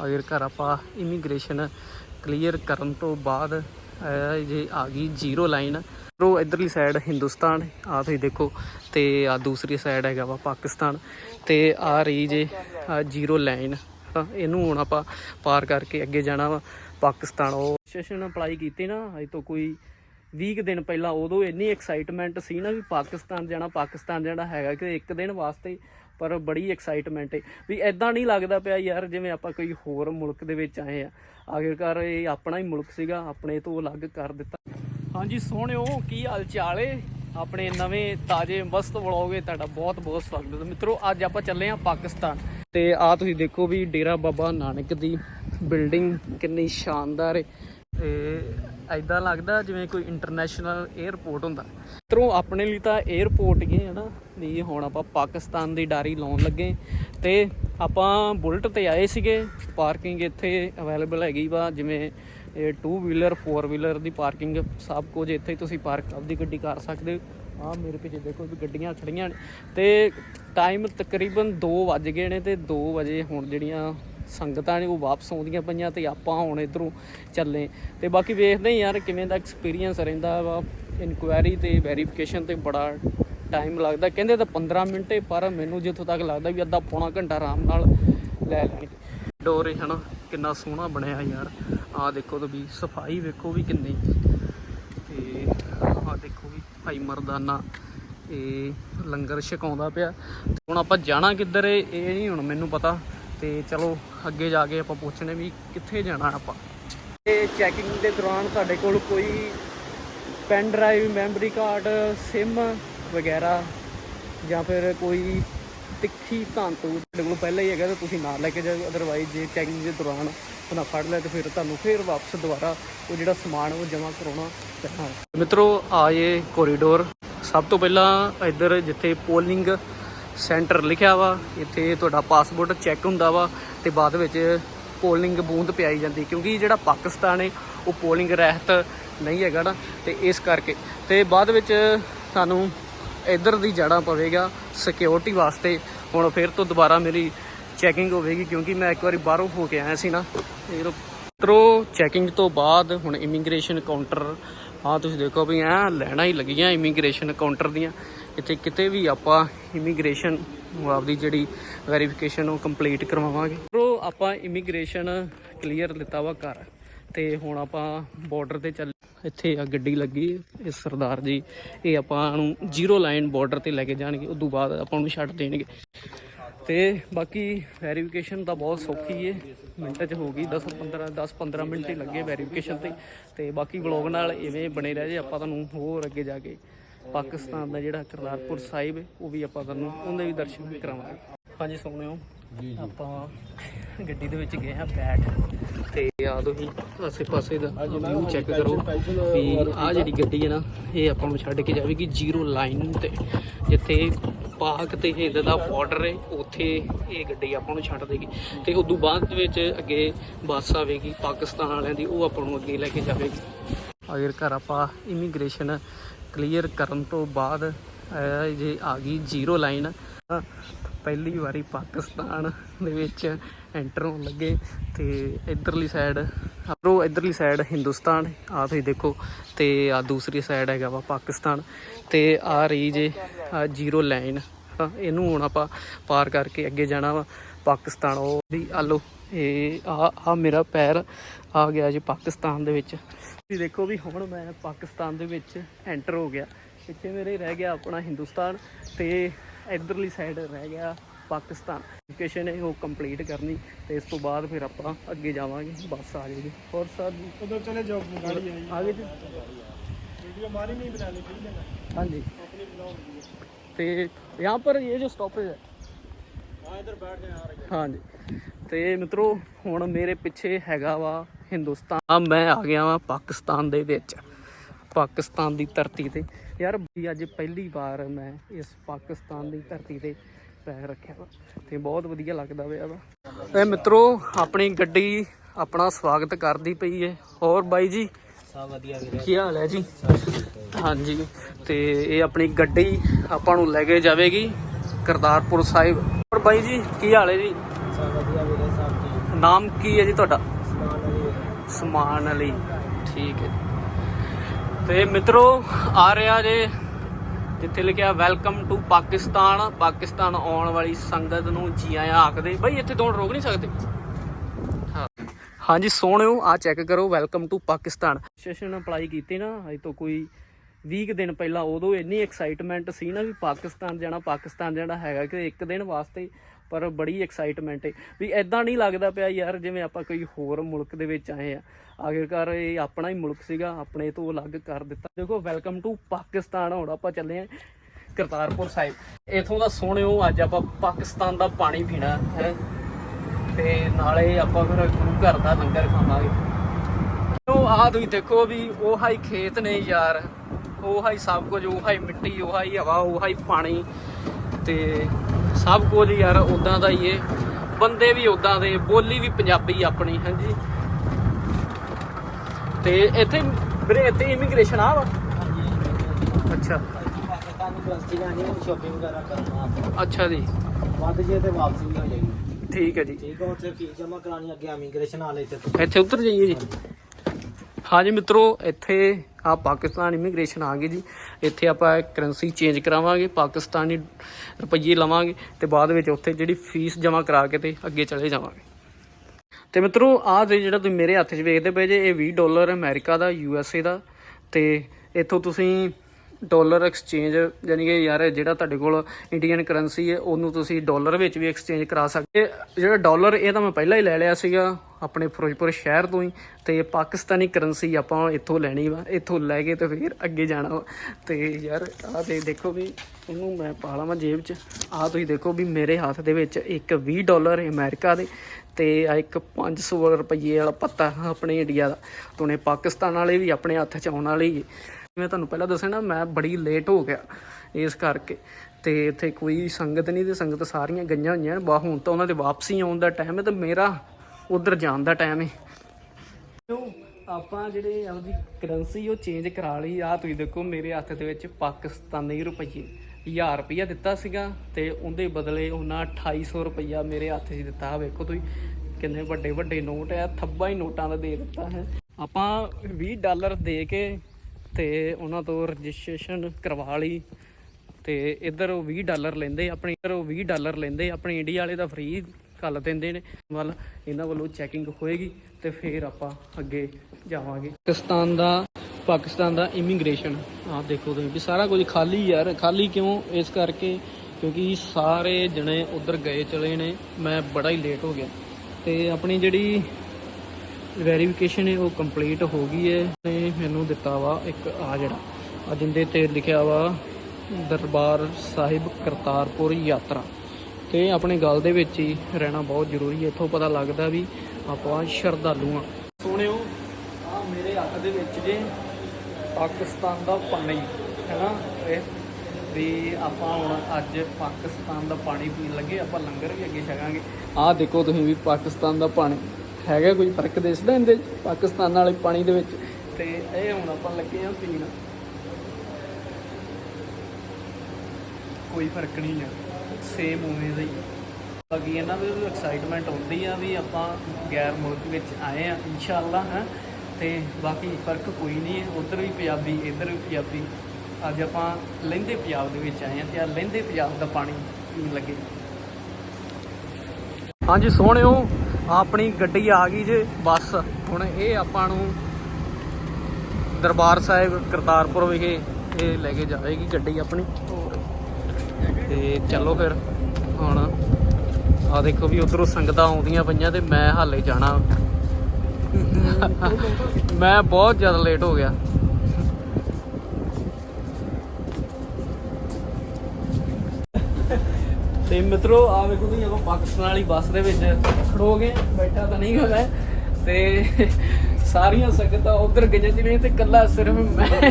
ਆਖਿਰਕਾਰ ਆਪਾਂ immigration clear ਕਰਨ ਤੋਂ ਬਾਅਦ ਜੇ ਆ ਗਈ ਜ਼ੀਰੋ ਲਾਈਨ ਉਹ ਇਧਰਲੀ ਸਾਈਡ ਹਿੰਦੁਸਤਾਨ ਆ ਤੁਸੀਂ ਦੇਖੋ, ਤੇ ਆ ਦੂਸਰੀ ਸਾਈਡ ਹੈਗਾ ਵਾ ਪਾਕਿਸਤਾਨ, ਤੇ ਆ ਰਹੀ ਜੇ ਜ਼ੀਰੋ ਲਾਈਨ ਇਹਨੂੰ ਹੁਣ ਆਪਾਂ ਪਾਰ ਕਰਕੇ ਅੱਗੇ ਜਾਣਾ ਵਾ, ਪਾਕਿਸਤਾਨ। ਉਹ ਸੈਸ਼ਨ ਅਪਲਾਈ ਕੀਤੀ ਨਾ, ਅਜੇ ਤੋਂ ਕੋਈ 20 ਕੁ ਦਿਨ ਪਹਿਲਾਂ, ਉਦੋਂ ਇੰਨੀ ਐਕਸਾਈਟਮੈਂਟ ਸੀ ਨਾ ਵੀ ਪਾਕਿਸਤਾਨ ਜਾਣਾ ਪਾਕਿਸਤਾਨ ਜਾਣਾ ਹੈਗਾ ਕਿ ਇੱਕ ਦਿਨ ਵਾਸਤੇ ਪਰ ਬੜੀ ਐਕਸਾਈਟਮੈਂਟ ਹੈ ਵੀ ਐਦਾਂ ਨਹੀਂ ਲੱਗਦਾ ਪਿਆ ਯਾਰ, ਜਿਵੇਂ ਆਪਾਂ ਕੋਈ ਹੋਰ ਮੁਲਕ ਦੇ ਵਿੱਚ ਆਏ ਆ। ਆਖਿਰਕਾਰ ਇਹ ਆਪਣਾ ਹੀ ਮੁਲਕ ਸੀਗਾ, ਆਪਣੇ ਤੋਂ ਅਲੱਗ ਕਰ ਦਿੱਤਾ। ਹਾਂਜੀ, ਸੋਹਣਿਓ, ਕੀ ਹਾਲ ਚਾਲ ਏ? ਆਪਣੇ ਨਵੇਂ ਤਾਜ਼ੇ ਮਸਤ ਵਲੋਗੇ ਤੁਹਾਡਾ ਬਹੁਤ ਬਹੁਤ ਸਵਾਗਤ ਹੈ। ਮਿੱਤਰੋ, ਅੱਜ ਆਪਾਂ ਚੱਲੇ ਆ ਪਾਕਿਸਤਾਨ। ਤੇ ਆ ਤੁਸੀਂ ਦੇਖੋ ਵੀ ਡੇਰਾ ਬਾਬਾ ਨਾਨਕ ਦੀ ਬਿਲਡਿੰਗ ਕਿੰਨੀ ਸ਼ਾਨਦਾਰ ਏ। ਤੇ ਐਦਾਂ ਲੱਗਦਾ ਜਿਵੇਂ ਕੋਈ ਇੰਟਰਨੈਸ਼ਨਲ 에ਅਰਪੋਰਟ ਹੁੰਦਾ। ਮਿੱਤਰੋ, ਆਪਣੇ ਲਈ ਤਾਂ 에ਅਰਪੋਰਟ ਹੀ ਹੈ ਨਾ। ਵੀ ਹੁਣ ਆਪਾਂ ਪਾਕਿਸਤਾਨ ਦੀ ਡਾਰੀ ਲਾਉਣ ਲੱਗੇ। ਤੇ ਆਪਾਂ ਬੁਲਟ ਤੇ ਆਏ ਸੀਗੇ। ਪਾਰਕਿੰਗ ਇੱਥੇ ਅਵੇਲੇਬਲ ਹੈਗੀ ਵਾ। ਜਿਵੇਂ ਇਹ 2 ਵੀਲਰ 4 ਵੀਲਰ ਦੀ ਪਾਰਕਿੰਗ ਸਭ ਕੁਝ ਇੱਥੇ ਤੁਸੀਂ ਪਾਰਕ ਆਪਦੀ ਗੱਡੀ ਕਰ ਸਕਦੇ ਹੋ। ਆ ਮੇਰੇ ਪਿੱਛੇ ਦੇਖੋ ਵੀ ਗੱਡੀਆਂ ਖੜੀਆਂ ਨੇ। ਤੇ ਟਾਈਮ ਤਕਰੀਬਨ 2 ਵੱਜ ਗਏ ਨੇ ਤੇ 2 ਵਜੇ ਹੁਣ ਜਿਹੜੀਆਂ ਸੰਗਤਾਂ ਨੇ ਉਹ ਵਾਪਸ ਆਉਂਦੀਆਂ ਪਈਆਂ ਤੇ ਆਪਾਂ ਹੁਣ ਇਧਰੋਂ ਚੱਲੇ। ਤੇ ਬਾਕੀ ਵੇਖਦੇ ਹਾਂ ਯਾਰ ਕਿਵੇਂ ਦਾ ਐਕਸਪੀਰੀਅੰਸ ਰਹਿੰਦਾ ਵਾ। ਇਨਕੁਆਇਰੀ ਤੇ ਵੈਰੀਫਿਕੇਸ਼ਨ ਤੇ ਬੜਾ ਟਾਈਮ ਲੱਗਦਾ। ਕਹਿੰਦੇ ਤਾਂ 15 ਮਿੰਟ, ਪਰ ਮੈਨੂੰ ਜਿੱਥੋਂ ਤੱਕ ਲੱਗਦਾ ਵੀ ਅੱਧਾ ਪੌਣਾ ਘੰਟਾ ਆਰਾਮ ਨਾਲ ਲੈ ਲੈਣਗੇ। ਡੋਰ ਹੈ ਨਾ ਕਿੰਨਾ ਸੋਹਣਾ ਬਣਿਆ ਯਾਰ। ਆਹ ਦੇਖੋ ਤਾਂ ਵੀ, ਸਫ਼ਾਈ ਵੇਖੋ ਵੀ ਕਿੰਨੀ। ਤੇ ਆਹ ਦੇਖੋ ਵੀ, ਭਾਈ ਮਰਦਾਨਾ, ਇਹ ਲੰਗਰ ਛਕਾਉਂਦਾ ਪਿਆ। ਤੇ ਹੁਣ ਆਪਾਂ ਜਾਣਾ ਕਿੱਧਰ ਏ? ਇਹ ਨਹੀਂ ਹੁਣ ਮੈਨੂੰ ਪਤਾ। ਤੇ ਚਲੋ ਅੱਗੇ ਜਾ ਕੇ ਆਪਾਂ ਪੁੱਛਣੇ ਵੀ ਕਿੱਥੇ ਜਾਣਾ ਆਪਾਂ। ਤੇ ਚੈਕਿੰਗ ਦੇ ਦੌਰਾਨ ਤੁਹਾਡੇ ਕੋਲ ਕੋਈ pen drive memory card SIM ਵਗੈਰਾ ਜਾਂ ਫਿਰ ਕੋਈ ਤਿੱਖੀ ਧਾਂਤੂ ਤੁਹਾਡੇ ਕੋਲ ਪਹਿਲਾਂ ਹੀ ਹੈਗਾ ਤਾਂ ਤੁਸੀਂ ਨਾਲ ਲੈ ਕੇ ਜਾਓ ਅਦਰਵਾਈਜ਼ ਜੇ ਚੈਕਿੰਗ ਦੇ ਦੌਰਾਨ ਉਹਨਾਂ ਫੜ ਲਿਆ ਤੇ ਫਿਰ ਤੁਹਾਨੂੰ ਫਿਰ ਵਾਪਸ ਦੁਬਾਰਾ ਉਹ ਜਿਹੜਾ ਸਮਾਨ ਉਹ ਜਮ੍ਹਾਂ ਕਰਾਉਣਾ ਪੈਣਾ। ਮਿੱਤਰੋ ਆਏ ਕੋਰੀਡੋਰ ਸਭ ਤੋਂ ਪਹਿਲਾਂ ਇੱਧਰ ਜਿੱਥੇ ਪੋਲਿੰਗ ਸੈਂਟਰ ਲਿਖਿਆ ਵਾ, ਇੱਥੇ ਤੁਹਾਡਾ ਪਾਸਪੋਰਟ ਚੈੱਕ ਹੁੰਦਾ ਵਾ ਤੇ ਬਾਅਦ ਵਿੱਚ ਪੋਲਿੰਗ ਬੂੰਦ ਪਿਆਈ ਜਾਂਦੀ, ਕਿਉਂਕਿ ਜਿਹੜਾ ਪਾਕਿਸਤਾਨ ਹੈ ਉਹ ਪੋਲਿੰਗ ਰਹਿਤ ਨਹੀਂ ਹੈਗਾ ਨਾ, ਤੇ ਇਸ ਕਰਕੇ। ਤੇ ਬਾਅਦ ਵਿੱਚ ਸਾਨੂੰ ਇੱਧਰ ਦੀ ਜਾਣਾ ਪਵੇਗਾ ਸਿਕਿਉਰਿਟੀ ਵਾਸਤੇ। ਹੁਣ ਫਿਰ ਤੋਂ ਦੁਬਾਰਾ ਮੇਰੀ ਚੈਕਿੰਗ ਹੋਵੇਗੀ, ਕਿਉਂਕਿ ਮੈਂ ਇੱਕ ਵਾਰੀ ਬਾਹਰੋਂ ਹੋ ਕੇ ਆਇਆ ਸੀ ਨਾ ਤੇ ਤਰੋ ਚੈਕਿੰਗ ਤੋਂ ਬਾਅਦ ਹੁਣ ਇਮੀਗ੍ਰੇਸ਼ਨ ਕਾਊਂਟਰ ਆ ਤੁਸੀਂ ਦੇਖੋ ਵੀ ਐ ਲੈਣਾ ਹੀ ਲੱਗੀਆਂ ਇਮੀਗ੍ਰੇਸ਼ਨ ਕਾਊਂਟਰ ਦੀਆਂ। ਇੱਥੇ ਕਿਤੇ ਵੀ ਆਪਾਂ ਇਮੀਗ੍ਰੇਸ਼ਨ ਆਪਦੀ ਜਿਹੜੀ ਵੈਰੀਫਿਕੇਸ਼ਨ ਉਹ ਕੰਪਲੀਟ ਕਰਵਾਵਾਂਗੇ। ਤਰੋ ਆਪਾਂ ਇਮੀਗ੍ਰੇਸ਼ਨ ਕਲੀਅਰ ਲਿੱਤਾ ਵਾ ਘਰ ਤੇ ਹੁਣ ਆਪਾਂ ਬਾਰਡਰ ਤੇ ਚੱਲ ਇੱਥੇ ਆ ਗੱਡੀ ਲੱਗੀ ਇਹ ਸਰਦਾਰ ਜੀ। ਇਹ ਆਪਾਂ ਨੂੰ ਜ਼ੀਰੋ ਲਾਈਨ ਬਾਰਡਰ ਤੇ ਲੈ ਕੇ ਜਾਣਗੇ ਉਸ ਤੋਂ ਬਾਅਦ ਆਪਾਂ ਨੂੰ ਛੱਡ ਦੇਣਗੇ। ਤੇ ਬਾਕੀ ਵੈਰੀਫਿਕੇਸ਼ਨ ਤਾਂ ਬਹੁਤ ਸੌਖੀ ਏ। ਮਿੰਟਾਂ 'ਚ ਹੋ ਗਈ 10 15 10 15 ਮਿੰਟ ਹੀ ਲੱਗੇ ਵੈਰੀਫਿਕੇਸ਼ਨ ਤੇ। ਤੇ ਬਾਕੀ ਵਲੌਗ ਨਾਲ ਇਵੇਂ ਬਣੇ ਰਹਿ ਜੇ, ਆਪਾਂ ਤੁਹਾਨੂੰ ਹੋਰ ਅੱਗੇ ਜਾ ਕੇ ਪਾਕਿਸਤਾਨ ਦਾ ਜਿਹੜਾ ਕਰਤਾਰਪੁਰ ਸਾਹਿਬ ਹੈ ਉਹ ਵੀ ਆਪਾਂ ਤੁਹਾਨੂੰ ਉਹਦੇ ਵੀ ਦਰਸ਼ਨ ਕਰਾਵਾਂਗੇ। ਹਾਂਜੀ ਸੋਹਣਿਓ ਆਪਾਂ ਗੱਡੀ ਦੇ ਵਿੱਚ ਗਏ ਆ ਬੈਠ। ਤੇ ਆ ਹੀ ਆਸੇ ਪਾਸੇ ਦਾ ਵਿਊ ਚੈੱਕ ਕਰੋ। ਵੀ ਆ ਜਿਹੜੀ ਗੱਡੀ ਹੈ ਨਾ ਇਹ ਆਪਾਂ ਨੂੰ ਛੱਡ ਕੇ ਜਾਵੇਗੀ ਜ਼ੀਰੋ ਲਾਈਨ ਤੇ। ਜਿੱਥੇ ਪਾਕ ਤੇ ਹਿੰਦ ਦਾ ਬਾਰਡਰ ਹੈ ਉੱਥੇ ਇਹ ਗੱਡੀ ਆਪਾਂ ਨੂੰ ਛੱਡ ਦੇਗੀ। ਤੇ ਉਦੋਂ ਬਾਅਦ ਦੇ ਵਿੱਚ ਅੱਗੇ ਬੱਸ ਆਵੇਗੀ ਪਾਕਿਸਤਾਨ ਵਾਲਿਆਂ ਦੀ ਉਹ ਆਪਾਂ ਨੂੰ ਅੱਗੇ ਲੈ ਕੇ ਜਾਵੇਗੀ। ਅਗਰ ਘਰ ਆਪਾਂ ਇਮੀਗ੍ਰੇਸ਼ਨ ਕਲੀਅਰ ਕਰਨ ਤੋਂ ਬਾਅਦ ਜੇ ਆ ਗਈ ਜ਼ੀਰੋ ਲਾਈਨ ਪਹਿਲੀ ਵਾਰੀ ਪਾਕਿਸਤਾਨ ਦੇ ਵਿੱਚ ਐਂਟਰ ਹੋਣ ਲੱਗੇ ਤੇ ਇਧਰਲੀ ਸਾਈਡ ਆਪਰੋ ਇਧਰਲੀ ਸਾਈਡ ਹਿੰਦੁਸਤਾਨ, ਆ ਤੁਸੀਂ ਦੇਖੋ, ਤੇ ਆ ਦੂਸਰੀ ਸਾਈਡ ਹੈਗਾ ਵਾ ਪਾਕਿਸਤਾਨ, ਤੇ ਆ ਰਹੀ ਜੇ, ਆ ਜ਼ੀਰੋ ਲਾਈਨ ਇਹਨੂੰ ਹੁਣ ਆਪਾਂ ਪਾਰ ਕਰਕੇ ਅੱਗੇ ਜਾਣਾ ਵਾ। ਪਾਕਿਸਤਾਨ ਉਹ ਵੀ ਆ ਲੋ ਇਹ ਆ ਆ ਮੇਰਾ ਪੈਰ ਆ ਗਿਆ ਜੀ ਪਾਕਿਸਤਾਨ ਦੇ ਵਿੱਚ ਤੁਸੀਂ ਦੇਖੋ ਵੀ ਹੁਣ ਮੈਂ ਪਾਕਿਸਤਾਨ ਦੇ ਵਿੱਚ ਐਂਟਰ ਹੋ ਗਿਆ ਪਿੱਛੇ ਮੇਰੇ ਰਹਿ ਗਿਆ ਆਪਣਾ ਹਿੰਦੁਸਤਾਨ ਤੇ ਇਧਰਲੀ ਸਾਈਡ ਰਹਿ ਗਿਆ ਪਾਕਿਸਤਾਨ ਲੋਕੇਸ਼ਨ ਹੈ ਉਹ ਕੰਪਲੀਟ ਕਰਨੀ ਤੇ ਇਸ ਤੋਂ ਬਾਅਦ ਫਿਰ ਆਪਾਂ ਅੱਗੇ ਜਾਵਾਂਗੇ ਬੱਸ ਆ ਜਾਏਗੀ ਹੋਰ ਸਰ उधर चले जाओ गाड़ी आई ਆਗੇ ਜੀ वीडियो हमारी नहीं बनानी ठीक है ना हाँ जी अपनी बनाओ ਤੇ यहाँ पर ये जो स्टॉपेज है ਹਾਂਜੀ। ਤੇ ਮਿੱਤਰੋ ਹੁਣ ਮੇਰੇ ਪਿੱਛੇ ਹੈਗਾ ਵਾ ਹਿੰਦੁਸਤਾਨ। ਮੈਂ ਆ ਗਿਆ ਵਾਂ ਪਾਕਿਸਤਾਨ ਦੇ ਵਿੱਚ। ਪਾਕਿਸਤਾਨ ਦੀ ਧਰਤੀ ਤੇ। ਯਾਰ ਵੀ ਅੱਜ ਪਹਿਲੀ ਵਾਰ ਮੈਂ ਇਸ ਪਾਕਿਸਤਾਨ ਦੀ ਧਰਤੀ ਤੇ ਪੈਰ ਰੱਖਿਆ ਵਾ। ਤੇ ਬਹੁਤ ਵਧੀਆ ਲੱਗਦਾ ਪਿਆ ਵਾ। ਇਹ ਮਿੱਤਰੋ ਆਪਣੀ ਗੱਡੀ ਆਪਣਾ ਸਵਾਗਤ ਕਰਦੀ ਪਈ ਏ। ਹੋਰ ਬਾਈ ਜੀ? ਸਭ ਵਧੀਆ ਵੀਰੇ। ਕੀ ਹਾਲ ਹੈ ਜੀ? ਹਾਂਜੀ। ਤੇ ਇਹ ਆਪਣੀ ਗੱਡੀ ਆਪਾਂ ਨੂੰ ਲੈ ਕੇ ਜਾਵੇਗੀ। ਕਰਤਾਰਪੁਰ ਸਾਹਿਬ। ਔਰ ਬਾਈ ਜੀ ਕੀ ਹਾਲ ਹੈ ਜੀ? ਨਾਮ ਕੀ ਹੈ ਜੀ ਤੁਹਾਡਾ? ਸਮਾਨ ਅਲੀ ਠੀਕ ਹੈ ਤੇ ਮਿੱਤਰੋ ਆ ਰਿਹਾ ਜੇ ਜਿੱਥੇ ਲਿਖਿਆ ਵੈਲਕਮ ਟੂ ਪਾਕਿਸਤਾਨ। ਪਾਕਿਸਤਾਨ ਆਉਣ ਵਾਲੀ ਸੰਗਤ ਨੂੰ ਜੀ ਆਇਆਂ ਆਖਦੇ। ਬਾਈ ਇੱਥੇ ਤੋਂ ਰੋਕ ਨਹੀਂ ਸਕਦੇ? ਹਾਂਜੀ ਸੋਹਣਿਓ ਆ ਚੈੱਕ ਕਰੋ welcome to Pakistan. Session apply ਕੀਤੇ ਨਾ ਅਜੇ ਤੋਂ ਕੋਈ 20 ਕੁ ਦਿਨ ਪਹਿਲਾਂ ਉਦੋਂ ਇੰਨੀ ਐਕਸਾਈਟਮੈਂਟ ਸੀ ਨਾ ਵੀ ਪਾਕਿਸਤਾਨ ਜਾਣਾ ਪਾਕਿਸਤਾਨ ਜਾਣਾ ਹੈਗਾ ਕਿ ਇੱਕ ਦਿਨ ਵਾਸਤੇ, ਪਰ ਬੜੀ ਐਕਸਾਈਟਮੈਂਟ ਹੈ ਵੀ ਐਦਾਂ ਨਹੀਂ ਲੱਗਦਾ ਪਿਆ ਯਾਰ, ਜਿਵੇਂ ਆਪਾਂ ਕੋਈ ਹੋਰ ਮੁਲਕ ਦੇ ਵਿੱਚ ਆਏ ਆ। ਆਖਿਰਕਾਰ ਇਹ ਆਪਣਾ ਹੀ ਮੁਲਕ ਸੀਗਾ, ਆਪਣੇ ਤੋਂ ਅਲੱਗ ਕਰ ਦਿੱਤਾ। ਦੇਖੋ ਵੈਲਕਮ ਟੂ ਪਾਕਿਸਤਾਨ। ਹੁਣ ਆਪਾਂ ਚੱਲੇ ਆ ਕਰਤਾਰਪੁਰ ਸਾਹਿਬ। ਇਥੋਂ ਦਾ ਸੋਹਣਿਓ ਅੱਜ ਆਪਾਂ ਪਾਕਿਸਤਾਨ ਦਾ ਪਾਣੀ ਪੀਣਾ, ਹੈ। ਤੇ ਨਾਲੇ ਆਪਾਂ ਫਿਰ ਗੁਰੂ ਘਰ ਦਾ ਲੰਗਰ ਖਾਵਾਂਗੇ। ਉਹ ਆਹ ਤੁਸੀਂ ਦੇਖੋ ਵੀ, ਉਹ ਹਾਈ ਖੇਤ ਨੇ ਯਾਰ। ਉਹ ਹਾਈ ਸਭ ਕੁਝ ਉਹ ਹਾਈ ਮਿੱਟੀ ਉਹ ਹਾਈ ਹਵਾ ਉਹ ਹਾਈ ਪਾਣੀ ਤੇ ਸਭ ਕੁਝ ਯਾਰ ਉਦਾਂ ਦਾ ਹੀ ਏ। ਬੰਦੇ ਵੀ ਉਦਾਂ ਦੇ ਬੋਲੀ ਵੀ ਪੰਜਾਬੀ ਆਪਣੀ ਹਾਂਜੀ। ਤੇ ਇੱਥੇ ਵੀਰੇ ਇੱਥੇ ਇਮੀਗ੍ਰੇਸ਼ਨ ਆ ਵਾ? ਅੱਛਾ। ਪਾਕਿਸਤਾਨ ਦੀ ਕਰੰਸੀ ਲੈਣੀ ਹੈ ਸ਼ਾਪਿੰਗ ਵਗੈਰਾ ਕਰਨਾ ਅੱਛਾ ਜੀ। ਵੱਧ ਜੇ ਤੇ ਵਾਪਸੀ ਵੀ ਹੋ ਜਾਏਗੀ ਠੀਕ ਹੈ ਜੀ। ਠੀਕ ਹੈ ਉੱਥੇ ਫੀਸ ਜਮ੍ਹਾਂ ਕਰਾਣੀ ਅੱਗੇ ਇਮੀਗ੍ਰੇਸ਼ਨ ਵਾਲੇ ਤੇ। ਇੱਥੇ ਉਤਰ ਜਾਈਏ ਜੀ? ਹਾਂਜੀ ਮਿੱਤਰੋ, ਇੱਥੇ ਆ ਪਾਕਿਸਤਾਨ ਇਮੀਗ੍ਰੇਸ਼ਨ ਆ ਗਈ ਜੀ। ਇੱਥੇ ਆਪਾਂ ਕਰੰਸੀ ਚੇਂਜ ਕਰਾਵਾਂਗੇ, ਪਾਕਿਸਤਾਨੀ ਰੁਪਈਏ ਲਵਾਂਗੇ ਤੇ ਬਾਅਦ ਵਿੱਚ ਉੱਥੇ ਜਿਹੜੀ ਫੀਸ ਜਮ੍ਹਾਂ ਕਰਾ ਕੇ ਤੇ ਅੱਗੇ ਚਲੇ ਜਾਵਾਂਗੇ। ਤੇ ਮਿੱਤਰੋ, ਆਹ ਜੇ ਜਿਹੜਾ ਤੁਸੀਂ ਮੇਰੇ ਹੱਥ 'ਚ ਵੇਖਦੇ ਪਏ ਜੇ, ਇਹ 20 ਡਾਲਰ ਅਮਰੀਕਾ ਦਾ, ਯੂ ਐਸ ਏ ਦਾ ਤੇ ਇੱਥੋਂ ਤੁਸੀਂ ਡਾਲਰ ਐਕਸਚੇਂਜ, ਯਾਨੀ ਕਿ ਯਾਰ ਜਿਹੜਾ ਤੁਹਾਡੇ ਕੋਲ ਇੰਡੀਅਨ ਕਰੰਸੀ ਹੈ, ਉਹਨੂੰ ਤੁਸੀਂ ਡਾਲਰ ਵਿੱਚ ਵੀ ਐਕਸਚੇਂਜ ਕਰਾ ਸਕਦੇ ਜਿਹੜਾ ਡਾਲਰ, ਇਹ ਤਾਂ ਮੈਂ ਪਹਿਲਾਂ ਹੀ ਲੈ ਲਿਆ ਸੀਗਾ, ਆਪਣੇ ਫਿਰੋਜ਼ਪੁਰ ਸ਼ਹਿਰ ਤੋਂ ਹੀ। ਤੇ ਪਾਕਿਸਤਾਨੀ ਕਰੰਸੀ ਆਪਾਂ ਇੱਥੋਂ ਲੈਣੀ ਵਾ। ਇੱਥੋਂ ਲੈ ਕੇ ਤੇ ਫਿਰ ਅੱਗੇ ਜਾਣਾ ਵਾ। ਤੇ ਯਾਰ, ਆਹ ਤੇ ਦੇਖੋ ਵੀ ਇਹਨੂੰ ਮੈਂ ਪਾ ਲਵਾਂ ਜੇਬ 'ਚ। ਆਹ ਤੁਸੀਂ ਦੇਖੋ ਵੀ ਮੇਰੇ ਹੱਥ ਦੇ ਵਿੱਚ ਇੱਕ 20 ਡਾਲਰ ਅਮਰੀਕਾ ਦੇ। ਤੇ ਆ ਇੱਕ 500 ਰੁਪਏ ਵਾਲਾ ਪੱਤਾ ਆਪਣੇ ਇੰਡੀਆ ਦਾ। ਤੋਨੇ ਪਾਕਿਸਤਾਨ ਵਾਲੇ ਵੀ ਆਪਣੇ ਹੱਥ 'ਚ ਆਉਣ ਵਾਲੇ ਹੀ। ਮੈਂ ਤੁਹਾਨੂੰ ਪਹਿਲਾਂ ਦੱਸਿਆ ਨਾ, ਮੈਂ ਬੜੀ ਲੇਟ ਹੋ ਗਿਆ ਇਸ ਕਰਕੇ। ਤੇ ਇੱਥੇ ਕੋਈ ਸੰਗਤ ਨਹੀਂ ਤੇ ਸੰਗਤ ਸਾਰੀਆਂ ਗਈਆਂ ਹੋਈਆਂ ਨੇ। ਬਾ, ਹੁਣ ਤਾਂ ਉਹਨਾਂ ਦੇ ਵਾਪਸੀ ਆਉਣ ਦਾ ਟਾਈਮ ਹੈ ਤੇ ਮੇਰਾ ਉਧਰ ਜਾਣ ਦਾ ਟਾਈਮ ਹੈ। ਆਪਾਂ ਜਿਹੜੇ ਆਪਦੀ ਕਰੰਸੀ ਉਹ ਚੇਂਜ ਕਰਾ ਲਈ। ਆ ਤੁਸੀਂ ਦੇਖੋ, ਮੇਰੇ ਹੱਥ ਦੇ ਵਿੱਚ ਪਾਕਿਸਤਾਨੀ ਰੁਪਈਏ 1000 ਰੁਪਈਆ ਦਿੱਤਾ ਸੀਗਾ ਤੇ ਉਹਦੇ ਬਦਲੇ ਉਹਨਾਂ 2800 ਰੁਪਈਆ ਮੇਰੇ ਹੱਥ 'ਚ ਦਿੱਤਾ। ਵੇਖੋ ਤੁਸੀਂ, ਕਿੰਨੇ ਵੱਡੇ ਵੱਡੇ ਨੋਟ ਆ, ਥੱਬਾ ਹੀ ਨੋਟਾਂ ਦਾ ਦੇ ਦਿੱਤਾ ਹੈ। ਆਪਾਂ 20 ਡਾਲਰ ਦੇ ਕੇ ਤੇ ਉਹਨਾਂ ਤੋਂ ਰਜਿਸਟ੍ਰੇਸ਼ਨ ਕਰਵਾ ਲਈ ਤੇ ਇੱਧਰ ਉਹ 20 ਡਾਲਰ ਲੈਂਦੇ ਆਪਣੇ ਇੱਧਰ ਉਹ 20 ਡਾਲਰ ਲੈਂਦੇ ਆਪਣੇ ਇੰਡੀਆ ਵਾਲੇ ਤਾਂ ਫ੍ਰੀ ਕੱਲ ਦਿੰਦੇ ਨੇ, ਵੱਲ ਇਹਨਾਂ ਵੱਲੋਂ ਚੈਕਿੰਗ ਹੋਏਗੀ ਤੇ ਫਿਰ ਆਪਾਂ ਅੱਗੇ ਜਾਵਾਂਗੇ। ਪਾਕਿਸਤਾਨ ਦਾ ਪਾਕਿਸਤਾਨ ਦਾ ਇਮੀਗ੍ਰੇਸ਼ਨ ਆਹ ਦੇਖੋ ਤੁਸੀਂ ਵੀ ਸਾਰਾ ਕੁਝ ਖਾਲੀ ਯਾਰ, ਖਾਲੀ ਕਿਉਂ? ਇਸ ਕਰਕੇ ਕਿਉਂਕਿ ਸਾਰੇ ਜਣੇ ਉਧਰ ਗਏ, ਚਲੇ ਨੇ, ਮੈਂ ਬੜਾ ਹੀ ਲੇਟ ਹੋ ਗਿਆ। ਤੇ ਆਪਣੀ ਜਿਹੜੀ ਵੈਰੀਫਿਕੇਸ਼ਨ ਹੈ ਉਹ ਕੰਪਲੀਟ ਹੋ ਗਈ ਹੈ ਨੇ ਮੈਨੂੰ ਦਿੱਤਾ ਵਾ ਇੱਕ ਆ ਜਿਹੜਾ। ਆ ਜਿੰਦੇ ਤੇ ਲਿਖਿਆ ਵਾ ਦਰਬਾਰ ਸਾਹਿਬ ਕਰਤਾਰਪੁਰ ਯਾਤਰਾ। ਤੇ ਆਪਣੇ ਗੱਲ ਦੇ ਵਿੱਚ ਹੀ ਰਹਿਣਾ ਬਹੁਤ ਜ਼ਰੂਰੀ ਹੈ। ਇੱਥੋਂ ਪਤਾ ਲੱਗਦਾ ਵੀ ਆਪਾਂ ਸ਼ਰਧਾਲੂ ਆ ਸੋਹਣਿਓ ਆ ਮੇਰੇ ਹੱਥ ਦੇ ਵਿੱਚ ਜੇ ਪਾਕਿਸਤਾਨ ਦਾ ਪਾਣੀ, ਹੈ ਨਾ? ਇਹ ਵੀ ਆਪਾਂ ਹੁਣ ਅੱਜ ਪਾਕਿਸਤਾਨ ਦਾ ਪਾਣੀ ਪੀਣ ਲੱਗੇ, ਆਪਾਂ ਲੰਗਰ ਵੀ ਅੱਗੇ ਛਕਾਂਗੇ। ਆਹ ਦੇਖੋ ਤੁਸੀਂ ਵੀ ਪਾਕਿਸਤਾਨ ਦਾ ਪਾਣੀ। ਹੈਗਾ ਕੋਈ ਫ਼ਰਕ ਦਿਸਦਾ ਇਹਦੇ ਪਾਕਿਸਤਾਨ ਵਾਲੇ ਪਾਣੀ ਦੇ ਵਿੱਚ। ਤੇ ਇਹ ਹੁਣ ਆਪਾਂ ਲੱਗੇ ਆ ਪੀਣ। ਕੋਈ ਫ਼ਰਕ ਨਹੀਂ ਹੈ ਸੇਮ ਉਵੇਂ ਦਾ ਹੀ ਬਾਕੀ ਇਹਨਾਂ ਦੇ ਐਕਸਾਈਟਮੈਂਟ ਹੁੰਦੀ ਆ ਵੀ ਆਪਾਂ ਗੈਰ ਮੁਲਕ ਵਿੱਚ ਆਏ ਆ, ਇਨਸ਼ਾਅੱਲਾ, ਹੈ। ਤੇ ਬਾਕੀ ਫ਼ਰਕ ਕੋਈ ਨਹੀਂ ਹੈ ਉਧਰ ਵੀ ਪੰਜਾਬੀ, ਇੱਧਰ ਵੀ ਪੰਜਾਬੀ। ਅੱਜ ਆਪਾਂ ਲਹਿੰਦੇ ਪੰਜਾਬ ਦੇ ਵਿੱਚ ਆਏ ਆ ਤੇ ਆ ਲਹਿੰਦੇ ਪੰਜਾਬ ਦਾ ਪਾਣੀ ਪੀਣ ਲੱਗੇ। ਹਾਂਜੀ, ਸੋਹਣਿਓ। ਆਪਣੀ ਗੱਡੀ ਆ ਗਈ ਜੇ, ਬੱਸ। ਹੁਣ ਇਹ ਆਪਾਂ ਨੂੰ ਦਰਬਾਰ ਸਾਹਿਬ, ਕਰਤਾਰਪੁਰ ਵਿਖੇ ਇਹ ਲੈ ਕੇ ਜਾਵੇਗੀ ਗੱਡੀ ਆਪਣੀ। ਤੇ ਚਲੋ ਫਿਰ, ਹੁਣ ਆ ਦੇਖੋ ਵੀ ਉਧਰੋਂ ਸੰਗਤਾਂ ਆਉਂਦੀਆਂ ਪਈਆਂ ਤੇ ਮੈਂ ਹਾਲੇ ਜਾਣਾ। ਮੈਂ ਬਹੁਤ ਜ਼ਿਆਦਾ ਲੇਟ ਹੋ ਗਿਆ। ਤੇ ਮਿੱਤਰੋ ਆ ਵੇਖੋ ਤੁਸੀਂ ਆਪਾਂ ਪਾਕਿਸਤਾਨ ਵਾਲੀ ਬੱਸ ਦੇ ਵਿੱਚ ਖੜੋ ਗਏ ਬੈਠਾ ਤਾਂ ਨਹੀਂ ਮੈਂ ਤੇ ਸਾਰੀਆਂ ਸੰਗਤਾਂ ਉਧਰ ਗਈਆਂ ਜਿਵੇਂ ਤੇ ਕੱਲਾ ਸਿਰਫ ਮੈਂ।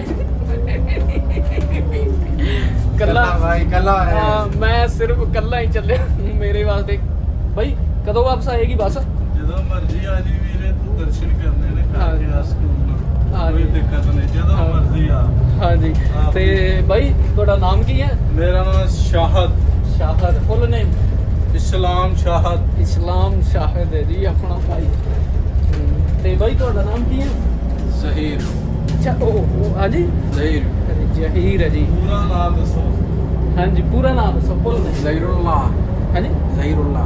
ਕੱਲਾ ਭਾਈ ਕੱਲਾ ਹਾਂ, ਮੈਂ ਸਿਰਫ ਕੱਲਾ ਹੀ ਚੱਲਿਆ ਮੇਰੇ ਵਾਸਤੇ। ਬਈ ਕਦੋਂ ਵਾਪਸ ਆਏਗੀ ਬੱਸ? ਜਦੋਂ ਮਰਜ਼ੀ ਆ ਜੀ ਵੀਰੇ ਤੂੰ ਦਰਸ਼ਨ ਕਰਨੇ ਨੇ ਆ ਸਕੂਲ। ਕੋਈ ਜੀ। ਦਿੱਕਤ ਨਹੀਂ ਜਦੋਂ ਹਾਂ। ਮਰਜ਼ੀ ਆ। ਹਾਂਜੀ। ਤੇ ਬਾਈ ਤੁਹਾਡਾ ਨਾਮ ਕੀ ਹੈ? ਮੇਰਾ ਨਾਮ ਸ਼ਾਹਦ। ਸ਼ਾਹਦ ਫੁੱਲ ਨੇਮ? ਇਸਲਾਮ ਸ਼ਾਹਦ। ਇਸਲਾਮ ਸ਼ਾਹਿਦ ਹੈ ਜੀ ਆਪਣਾ ਭਾਈ। ਹਮ, ਤੇ ਬਾਈ ਤੁਹਾਡਾ ਨਾਮ ਕੀ ਹੈ? ਜ਼ਹੀਰ। ਅੱਛਾ ਉਹ ਉਹ ਹਾਂਜੀ ਜ਼ਹੀਰ। ਅਰੇ ਜਹੀਰ ਹੈ ਜੀ। ਪੂਰਾ ਨਾਮ ਦੱਸੋ। ਹਾਂਜੀ ਪੂਰਾ ਨਾਮ ਦੱਸੋ ਭੁੱਲ ਨਹੀਂ ਜ਼ਹੀਰੁੱਲਾ ਹਾਂਜੀ ਜ਼ਹੀਰੁੱਲਾ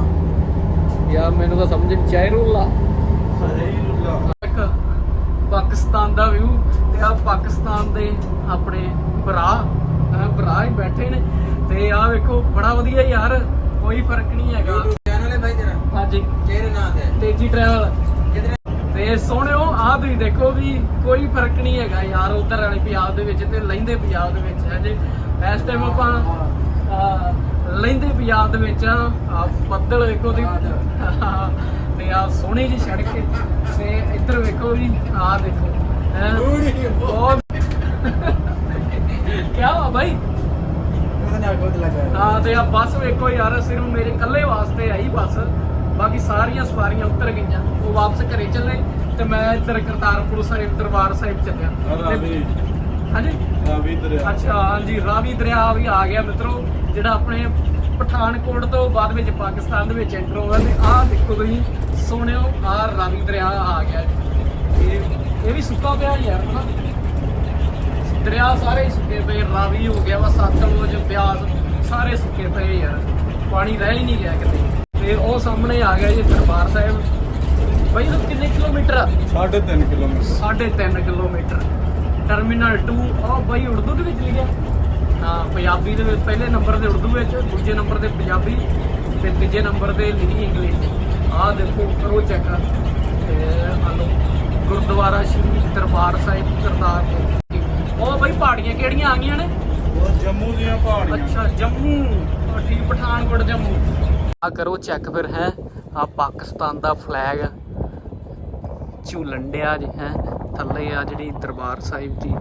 ਯਾਰ ਮੈਨੂੰ ਤਾਂ ਸਮਝ ਨਹੀਂ ਚਾਇਰੁੱਲਾ ਜ਼ਹੀਰੁੱਲਾ ਪਾਕਿਸਤਾਨ ਦਾ ਵਿਊ ਤੇ ਆ ਪਾਕਿਸਤਾਨ ਦੇ ਆਪਣੇ ਭਰਾ ਭਰਾ ਹੀ ਬੈਠੇ ਨੇ ਤੇ ਆ ਵੇਖੋ ਬੜਾ ਵਧੀਆ ਯਾਰ ਕੋਈ ਫ਼ਰਕ ਨਹੀਂ ਹੈਗਾ। ਚੈਨਲ ਹੈ ਭਾਈ ਤੇਰਾ? ਹਾਂਜੀ। ਕਿਹੜੇ ਨਾਮ ਤੇ। ਤੇਜੀ ਟਰੈਵਲ ਤੇ ਸੋਹਣਿਓ ਆ ਤੁਸੀਂ ਦੇਖੋ ਵੀ ਕੋਈ ਫ਼ਰਕ ਨਹੀਂ ਹੈਗਾ ਯਾਰ ਉਧਰ ਵਾਲੇ ਪੰਜਾਬ ਦੇ ਵਿੱਚ ਤੇ ਲਹਿੰਦੇ ਪੰਜਾਬ ਦੇ ਵਿੱਚ ਹੈ ਜੇ? ਇਸ ਟਾਈਮ ਆਪਾਂ ਲਹਿੰਦੇ ਪੰਜਾਬ ਦੇ ਵਿੱਚ ਬੱਦਲ ਵੇਖੋ ਦੀ ਤੇ ਆ ਸੋਹਣੀ ਜੀ ਸੜਕ ਤੇ ਇੱਧਰ ਵੇਖੋ ਵੀ ਆ ਦੇਖੋ। ਹੈਂ। ਬਹੁਤ ਕੀ ਵਾ ਭਾਈ ਹਾਂ ਤੇ ਆ ਬੱਸ ਵੇਖੋ ਯਾਰ ਸਿਰਫ ਮੇਰੇ ਇਕੱਲੇ ਵਾਸਤੇ ਆਈ ਬੱਸ। ਬਾਕੀ ਸਾਰੀਆਂ ਸਵਾਰੀਆਂ ਉਤਰ ਗਈਆਂ। ਉਹ ਵਾਪਸ ਘਰੇ ਚੱਲੇ ਤੇ ਮੈਂ ਇੱਧਰ ਕਰਤਾਰਪੁਰ ਸਾਹਿਬ ਦਰਬਾਰ ਸਾਹਿਬ ਚੱਲਿਆ। ਰਾਵੀ ਹਾਂਜੀ? ਰਾਵੀ ਦਰਿਆ ਅੱਛਾ ਹਾਂਜੀ ਰਾਵੀ ਦਰਿਆ ਵੀ ਆ ਗਿਆ ਮਿੱਤਰੋ। ਜਿਹੜਾ ਆਪਣੇ ਪਠਾਨਕੋਟ ਤੋਂ ਬਾਅਦ ਵਿੱਚ ਪਾਕਿਸਤਾਨ ਦੇ ਵਿੱਚ ਐਂਟਰ ਹੋਗਾ ਤੇ ਆਹ ਦੇਖੋ ਤੁਸੀਂ ਸੋਹਣਿਓ ਆਹ ਰਾਵੀ ਦਰਿਆ ਆ ਗਿਆ। ਇਹ ਇਹ ਵੀ ਸੁੱਕਾ ਪਿਆ ਯਾਰ ਹਨਾ? ਦਰਿਆ ਸਾਰੇ ਹੀ ਸੁੱਕੇ ਪਏ ਰਾਵੀ ਹੋ ਗਿਆ ਵਾ ਸਤਲੁਜ ਬਿਆਸ ਸਾਰੇ ਸੁੱਕੇ ਪਏ ਯਾਰ। ਪਾਣੀ ਰਹਿ ਹੀ ਨਹੀਂ ਗਿਆ ਕਿਤੇ। ਤੇ ਉਹ ਸਾਹਮਣੇ ਆ ਗਿਆ ਜੀ ਦਰਬਾਰ ਸਾਹਿਬ। ਬਈ ਇਹ ਕਿੰਨੇ ਕਿਲੋਮੀਟਰ ਆ? 3.5 ਕਿਲੋਮੀਟਰ। 3.5 ਕਿਲੋਮੀਟਰ। ਟਰਮੀਨਲ 2 ਆ ਬਾਈ ਉਰਦੂ ਦੇ ਵਿੱਚ ਲਿਖਿਆ। ਹਾਂ ਪੰਜਾਬੀ ਦੇ ਵਿੱਚ ਪਹਿਲੇ ਨੰਬਰ ਤੇ ਉਰਦੂ ਵਿੱਚ ਦੂਜੇ ਨੰਬਰ ਤੇ ਪੰਜਾਬੀ ਤੇ ਤੀਜੇ ਨੰਬਰ ਤੇ ਲਿਖੀ ਇੰਗਲਿਸ਼ ਆਹ ਦੇਖੋ ਕਰੋ ਚੈੱਕ ਤੇ ਆ ਲਓ ਗੁਰਦੁਆਰਾ ਸ਼੍ਰੀ ਦਰਬਾਰ ਸਾਹਿਬ ਕਰਤਾਰਪੁਰ ਉਹ ਬਾਈ ਪਹਾੜੀਆਂ ਕਿਹੜੀਆਂ ਆ ਗਈਆਂ ਨੇ? ਉਹ ਜੰਮੂ ਦੀਆਂ ਪਹਾੜੀਆਂ। ਅੱਛਾ ਜੰਮੂ। ਠੀਕ ਪਠਾਨਕੋਟ ਜੰਮੂ। ਆ ਕਰੋ ਚੈੱਕ ਫਿਰ ਹੈ। ਆ ਪਾਕਿਸਤਾਨ ਦਾ ਫਲੈਗ ਝੂਲਣ ਡਿਆ ਜੀ ਹੈ। ਥੱਲੇ ਆ ਜਿਹੜੀ ਦਰਬਾਰ ਸਾਹਿਬ ਦੀ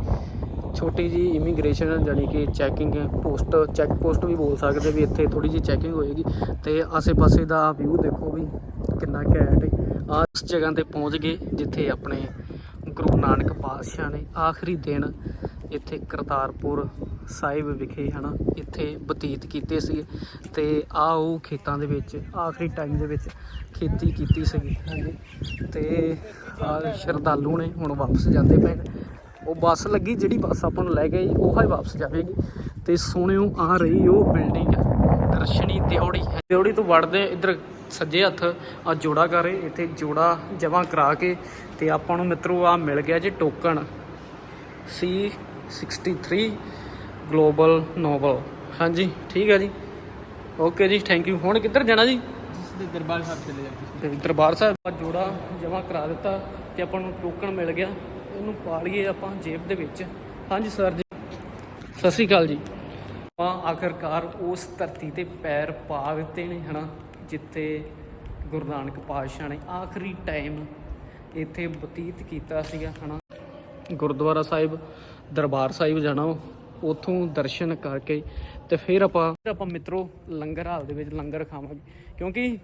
ਛੋਟੀ ਜੀ ਇਮੀਗ੍ਰੇਸ਼ਨ ਜਾਨੀ ਕਿ ਚੈਕਿੰਗ ਪੋਸਟ ਚੈੱਕ ਪੋਸਟ ਵੀ ਬੋਲ ਸਕਦੇ ਵੀ ਇੱਥੇ ਥੋੜੀ ਜੀ ਚੈਕਿੰਗ ਹੋਏਗੀ। ਤੇ ਆਸੇ-ਪਾਸੇ ਦਾ ਵਿਊ ਦੇਖੋ ਵੀ ਕਿੰਨਾ ਘੈਂਟ ਹੈ ਇਸ ਜਗ੍ਹਾ ਤੇ ਪਹੁੰਚ ਗਏ, ਜਿੱਥੇ ਆਪਣੇ ਗੁਰੂ ਨਾਨਕ ਪਾਤਸ਼ਾਹ ਨੇ ਆਖਰੀ ਦਿਨ ਇੱਥੇ ਕਰਤਾਰਪੁਰ ਸਾਹਿਬ ਵਿਖੇ, ਹਨਾ, ਇੱਥੇ ਬਤੀਤ ਕੀਤੇ ਸੀ ਤੇ ਆ ਉਹ ਖੇਤਾਂ ਦੇ ਵਿੱਚ, ਆਖਰੀ ਟਾਈਮ ਦੇ ਵਿੱਚ ਖੇਤੀ ਕੀਤੀ ਸੀਗੀ, ਹਾਂਜੀ। ਤੇ ਆ ਸ਼ਰਧਾਲੂ ਨੇ ਹੁਣ ਵਾਪਸ ਜਾਂਦੇ ਪਏ ਉਹ ਬੱਸ ਲੱਗੀ ਜਿਹੜੀ ਬੱਸ ਆਪਾਂ ਨੂੰ ਲੈ ਗਈ ਉਹ ਹੀ ਵਾਪਸ ਜਾਵੇਗੀ। ਤੇ ਸੋਹਣਿਓ ਆ ਰਹੀ ਉਹ ਬਿਲਡਿੰਗ ਦਰਸ਼ਨੀ ਦਿਉੜੀ ਹੈ ਦਿਉੜੀ ਤੋਂ ਵੜਦੇ ਇੱਧਰ ਸੱਜੇ ਹੱਥ ਆ ਜੋੜਾ ਕਰੇ ਇੱਥੇ ਜੋੜਾ ਜਮ੍ਹਾਂ ਕਰਾ ਕੇ ਤੇ ਆਪਾਂ ਨੂੰ ਮਿੱਤਰੋ ਆ ਮਿਲ ਗਿਆ ਜੀ ਟੋਕਨ C63 ਗਲੋਬਲ ਨੋਵਲ ਹਾਂਜੀ ਠੀਕ ਹੈ ਜੀ। ਓਕੇ ਜੀ ਥੈਂਕ ਯੂ ਹੁਣ ਕਿੱਧਰ ਜਾਣਾ ਜੀ? ਦੇ ਦਰਬਾਰ ਸਾਹਿਬ ਚਲੇ ਜਾਂਦੇ ਦਰਬਾਰ ਸਾਹਿਬ ਦਾ ਜੋੜਾ ਜਮ੍ਹਾਂ ਕਰਾ ਦਿੱਤਾ ਤੇ ਆਪਾਂ ਨੂੰ ਟੋਕਨ ਮਿਲ ਗਿਆ। ਉਹਨੂੰ ਪਾ ਲਈਏ ਆਪਾਂ ਜੇਬ ਦੇ ਵਿੱਚ। ਹਾਂਜੀ, ਸਰ ਜੀ। ਸਤਿ ਸ਼੍ਰੀ ਅਕਾਲ ਜੀ। ਆਪਾਂ ਆਖਰਕਾਰ ਉਸ ਧਰਤੀ ਤੇ ਪੈਰ ਪਾ ਦਿੱਤੇ ਨੇ, ਹਨਾ, ਜਿੱਥੇ ਗੁਰੂ ਨਾਨਕ ਪਾਤਸ਼ਾਹ ਨੇ ਆਖਰੀ ਟਾਈਮ ਇੱਥੇ ਬਤੀਤ ਕੀਤਾ ਸੀਗਾ, ਹਨਾ। ਗੁਰਦੁਆਰਾ ਸਾਹਿਬ, ਦਰਬਾਰ ਸਾਹਿਬ ਜਾਣਾ ਵਾ। ਉੱਥੋਂ ਦਰਸ਼ਨ ਕਰਕੇ ਤੇ ਫਿਰ ਆਪਾਂ ਫਿਰ ਆਪਾਂ ਮਿੱਤਰੋ, ਲੰਗਰ ਹਾਲ ਦੇ ਵਿੱਚ ਲੰਗਰ ਖਾਵਾਂਗੇ। ਕਿਉਂਕਿ